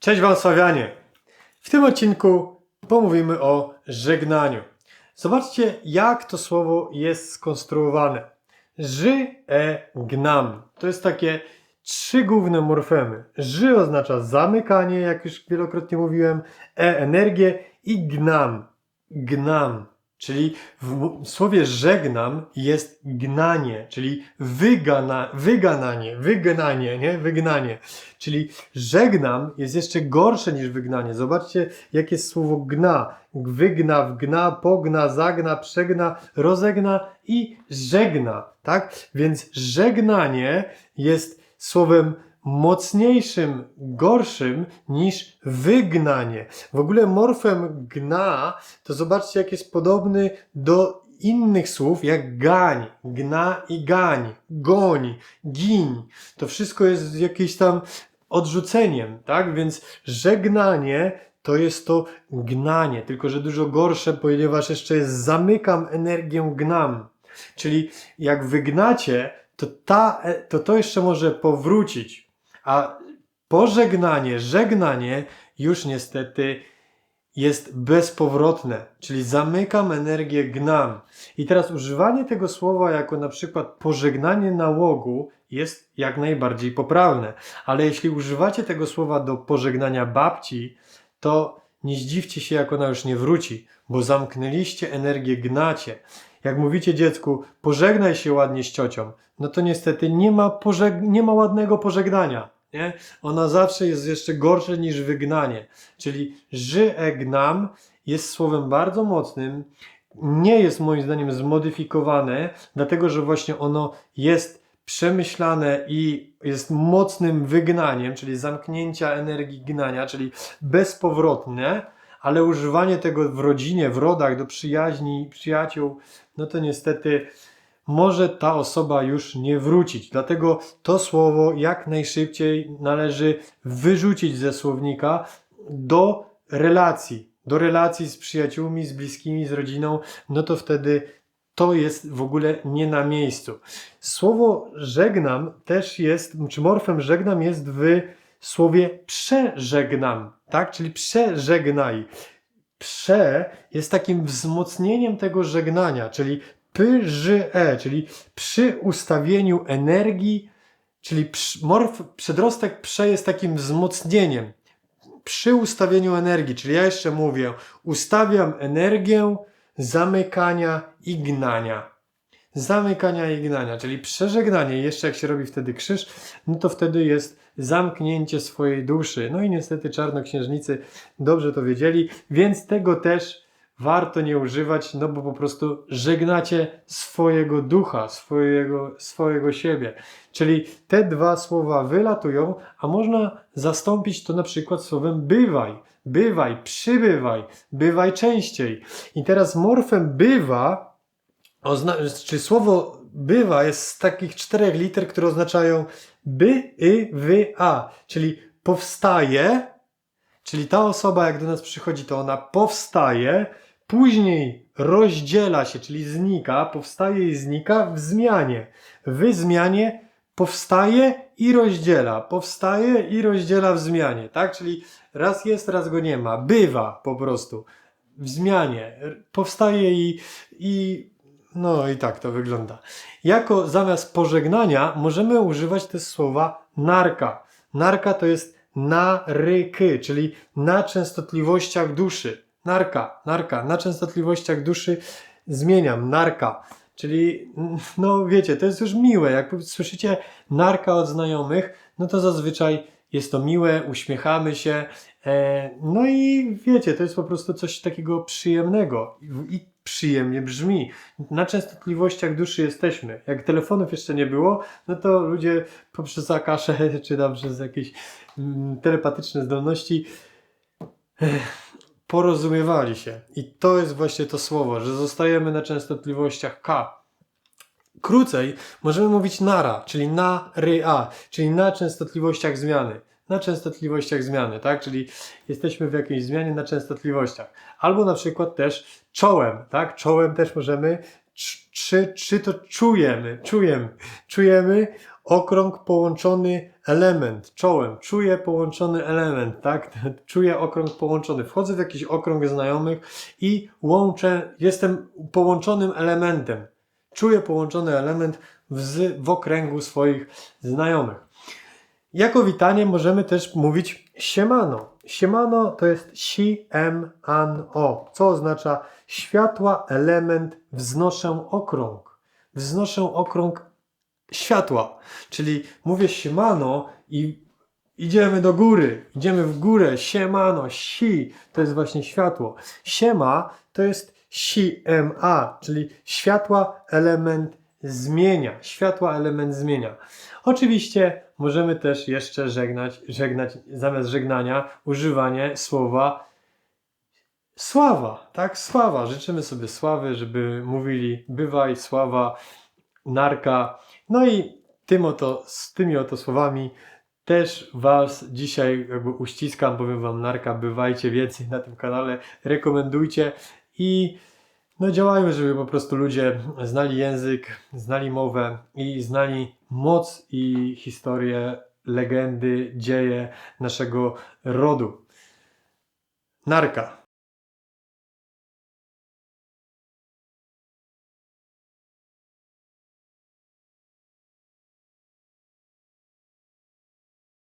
Cześć Wam Sławianie! W tym odcinku pomówimy o żegnaniu. Zobaczcie, jak to słowo jest skonstruowane. Ży, e, gnam. To jest takie trzy główne morfemy. Ży oznacza zamykanie, jak już wielokrotnie mówiłem, e, energię i gnam. Gnam. Czyli w słowie żegnam jest gnanie, czyli wygana, wygananie, wygnanie, nie? Wygnanie. Czyli żegnam jest jeszcze gorsze niż wygnanie. Zobaczcie, jakie jest słowo gna. Wygna, wgna, pogna, zagna, przegna, rozegna i żegna, tak? Więc żegnanie jest słowem mocniejszym, gorszym niż wygnanie. W ogóle morfem gna to zobaczcie, jak jest podobny do innych słów, jak gań, gna i gań, goń, giń. To wszystko jest jakieś tam odrzuceniem, tak? Więc żegnanie to jest to gnanie, tylko że dużo gorsze, ponieważ jeszcze jest zamykam energię gnam. Czyli jak wygnacie, to, ta, to to jeszcze może powrócić, a pożegnanie, żegnanie już niestety jest bezpowrotne, czyli zamykam energię gnam. I teraz używanie tego słowa jako na przykład pożegnanie nałogu jest jak najbardziej poprawne. Ale jeśli używacie tego słowa do pożegnania babci, to nie zdziwcie się, jak ona już nie wróci, bo zamknęliście energię gnacie. Jak mówicie dziecku, pożegnaj się ładnie z ciocią, no to niestety nie ma, pożeg- nie ma ładnego pożegnania. Nie? Ona zawsze jest jeszcze gorsze niż wygnanie. Czyli ży e gnam jest słowem bardzo mocnym, nie jest moim zdaniem zmodyfikowane, dlatego że właśnie ono jest przemyślane i jest mocnym wygnaniem, czyli zamknięcia energii gnania, czyli bezpowrotne, ale używanie tego w rodzinie, w rodach, do przyjaźni, przyjaciół, no to niestety może ta osoba już nie wrócić. Dlatego to słowo jak najszybciej należy wyrzucić ze słownika do relacji, do relacji z przyjaciółmi, z bliskimi, z rodziną, no to wtedy to jest w ogóle nie na miejscu. Słowo żegnam też jest, czy morfem żegnam jest w słowie przeżegnam, tak? Czyli przeżegnaj. Prze jest takim wzmocnieniem tego żegnania, czyli PŻE, czyli przy ustawieniu energii, czyli morf, przedrostek prze jest takim wzmocnieniem. Przy ustawieniu energii, czyli ja jeszcze mówię, ustawiam energię zamykania i gnania. Zamykania i gnania, czyli przeżegnanie, jeszcze jak się robi wtedy krzyż, no to wtedy jest zamknięcie swojej duszy. No i niestety czarnoksiężnicy dobrze to wiedzieli, więc tego też warto nie używać, no bo po prostu żegnacie swojego ducha, swojego, swojego siebie. Czyli te dwa słowa wylatują, a można zastąpić to na przykład słowem bywaj. Bywaj, przybywaj, bywaj częściej. I teraz morfem bywa, ozna- czy słowo bywa jest z takich czterech liter, które oznaczają by, y, wy, a. Czyli powstaje, czyli ta osoba jak do nas przychodzi, to ona powstaje, później rozdziela się, czyli znika, powstaje i znika w zmianie. W zmianie powstaje i rozdziela, powstaje i rozdziela w zmianie, tak? Czyli raz jest, raz go nie ma, bywa po prostu w zmianie, powstaje i, i no i tak to wygląda. Jako zamiast pożegnania możemy używać też słowa narka. Narka to jest naryky, czyli na częstotliwościach duszy. Narka, narka, na częstotliwościach duszy zmieniam, narka. Czyli, no wiecie, to jest już miłe. Jak słyszycie narka od znajomych, no to zazwyczaj jest to miłe, uśmiechamy się. E, no i wiecie, to jest po prostu coś takiego przyjemnego i, przyjemnie brzmi. Na częstotliwościach duszy jesteśmy. Jak telefonów jeszcze nie było, no to ludzie poprzez akasze czy tam przez jakieś mm, telepatyczne zdolności porozumiewali się. I to jest właśnie to słowo, że zostajemy na częstotliwościach K. Krócej możemy mówić nara, czyli na, ry, a, czyli na częstotliwościach zmiany. Na częstotliwościach zmiany, tak? Czyli jesteśmy w jakiejś zmianie na częstotliwościach. Albo na przykład też czołem, tak? Czołem też możemy cz- czy, czy to czujemy, czujemy, czujemy okrąg połączony element, czołem, czuję połączony element, tak? Czuję okrąg połączony. Wchodzę w jakiś okrąg znajomych i łączę, jestem połączonym elementem. Czuję połączony element w, w okręgu swoich znajomych. Jako witanie możemy też mówić siemano. Siemano to jest si, em, an, o, co oznacza światła, element, wznoszę okrąg. Wznoszę okrąg światła. Czyli mówię siemano i idziemy do góry, idziemy w górę, siemano, si, to jest właśnie światło. Siema to jest si, em, a, czyli światła, element zmienia. Światła, element zmienia. Oczywiście możemy też jeszcze żegnać, żegnać zamiast żegnania używanie słowa sława, tak? Sława. Życzymy sobie sławy, żeby mówili bywaj, sława, narka. No i tym oto, z tymi oto słowami też Was dzisiaj jakby uściskam, powiem Wam narka, bywajcie więcej na tym kanale, rekomendujcie i no działajmy, żeby po prostu ludzie znali język, znali mowę i znali moc i historię, legendy, dzieje naszego rodu. Narka.